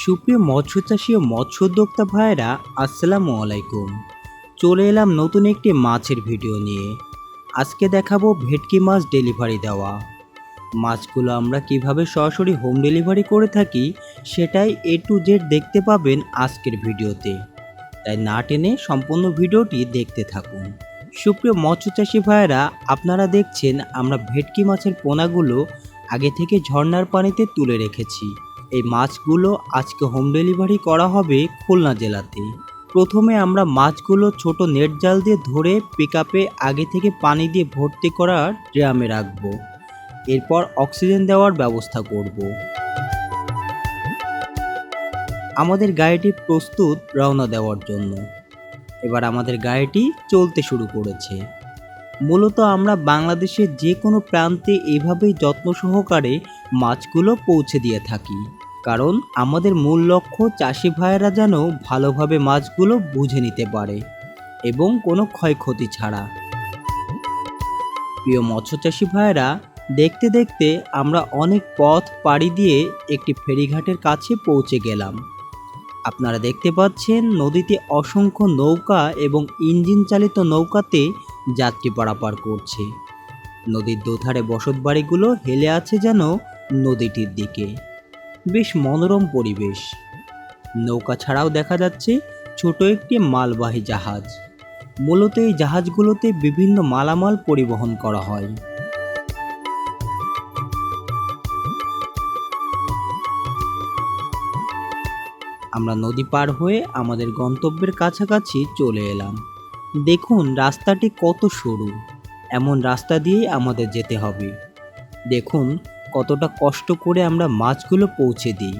সুপ্রিয় মৎস্য চাষী ও মৎস্য উদ্যোক্তা ভাইয়েরা, আসসালামু আলাইকুম। চলে এলাম নতুন একটি মাছের ভিডিও নিয়ে। আজকে দেখাবো ভেটকি মাছ ডেলিভারি দেওয়া। মাছগুলো আমরা কীভাবে সরাসরি হোম ডেলিভারি করে থাকি, সেটাই এ টু জেড দেখতে পাবেন আজকের ভিডিওতে। তাই না টেনে সম্পূর্ণ ভিডিওটি দেখতে থাকুন। সুপ্রিয় মৎস্য চাষী ভাইয়েরা, আপনারা দেখছেন আমরা ভেটকি মাছের পোনাগুলো আগে থেকে ঝর্নার পানিতে তুলে রেখেছি। এই মাছগুলো আজকে হোম ডেলিভারি করা হবে খুলনা জেলাতে প্রথমে আমরা মাছগুলো ছোট নেট জাল দিয়ে ধরে পিকআপে আগে থেকে পানি দিয়ে ভর্তি করার ড্রামে রাখব। এরপর অক্সিজেন দেওয়ার ব্যবস্থা করব। আমাদের গাড়িটি প্রস্তুত রওনা দেওয়ার জন্য। এবার আমাদের গাড়িটি চলতে শুরু করেছে। মূলত আমরা বাংলাদেশের যে কোনো প্রান্তে এভাবেই যত্ন সহকারে মাছগুলো পৌঁছে দিয়ে থাকি। কারণ আমাদের মূল লক্ষ্য চাষি ভাইয়েরা যেন ভালোভাবে মাছগুলো বুঝে নিতে পারে এবং কোনো ক্ষয়ক্ষতি ছাড়া। প্রিয় মৎস্য চাষি ভাইয়েরা, দেখতে দেখতে আমরা অনেক পথ পাড়ি দিয়ে একটি ফেরিঘাটের কাছে পৌঁছে গেলাম। আপনারা দেখতে পাচ্ছেন নদীতে অসংখ্য নৌকা এবং ইঞ্জিন চালিত নৌকাতে যাত্রী পারাপার করছে। নদীর দুধারে বসতবাড়িগুলো হেলে আছে যেন নদীটির দিকে। বেশ মনোরম পরিবেশ। নৌকা ছাড়াও দেখা যাচ্ছে ছোট একটি মালবাহী জাহাজ। মূলত এই জাহাজগুলোতে বিভিন্ন মালামাল পরিবহন করা হয়। আমরা নদী পার হয়ে আমাদের গন্তব্যের কাছাকাছি চলে এলাম। দেখুন রাস্তাটি কত সরু। এমন রাস্তা দিয়েই আমাদের যেতে হবে। দেখুন কতটা কষ্ট করে আমরা মাছগুলো পৌঁছে দিই।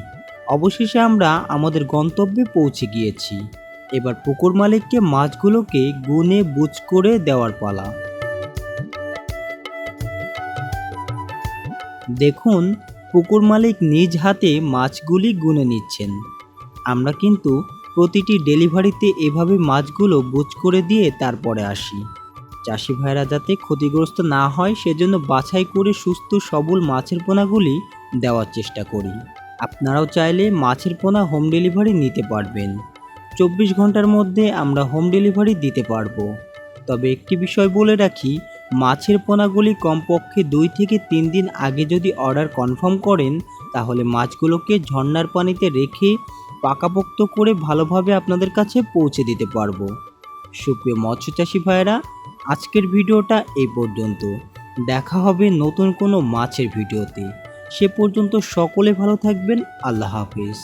অবশেষে আমরা আমাদের গন্তব্যে পৌঁছে গিয়েছি। এবার পুকুর মালিককে মাছগুলোকে গুনে বুঝ করে দেওয়ার পালা। দেখুন, পুকুর মালিক নিজ হাতে মাছগুলি গুনে নিচ্ছেন। আমরা কিন্তু প্রতিটি ডেলিভারিতে এভাবে মাছগুলো বুঝ করে দিয়ে তারপরে আসি। চাষি ভাইরা যাতে ক্ষতিগ্রস্ত না হয়, সেজন্য বাছাই করে সুস্থ সবল মাছের পোনাগুলি দেওয়ার চেষ্টা করি। আপনারাও চাইলে মাছের পোনা হোম ডেলিভারি নিতে পারবেন। চব্বিশ ঘণ্টার মধ্যে আমরা হোম ডেলিভারি দিতে পারব। তবে একটি বিষয় বলে রাখি, মাছের পোনাগুলি কমপক্ষে দুই থেকে তিন দিন আগে যদি অর্ডার কনফার্ম করেন, তাহলে মাছগুলোকে ঝর্ণার পানিতে রেখে পাকাপোক্ত করে ভালোভাবে আপনাদের কাছে পৌঁছে দিতে পারব। সুপ্রিয় মৎস্য চাষি ভাইয়েরা আজকের ভিডিওটা এই পর্যন্ত। দেখা হবে নতুন কোনো মাছের ভিডিওতে। সে পর্যন্ত সকলে ভালো থাকবেন। আল্লাহ হাফিজ।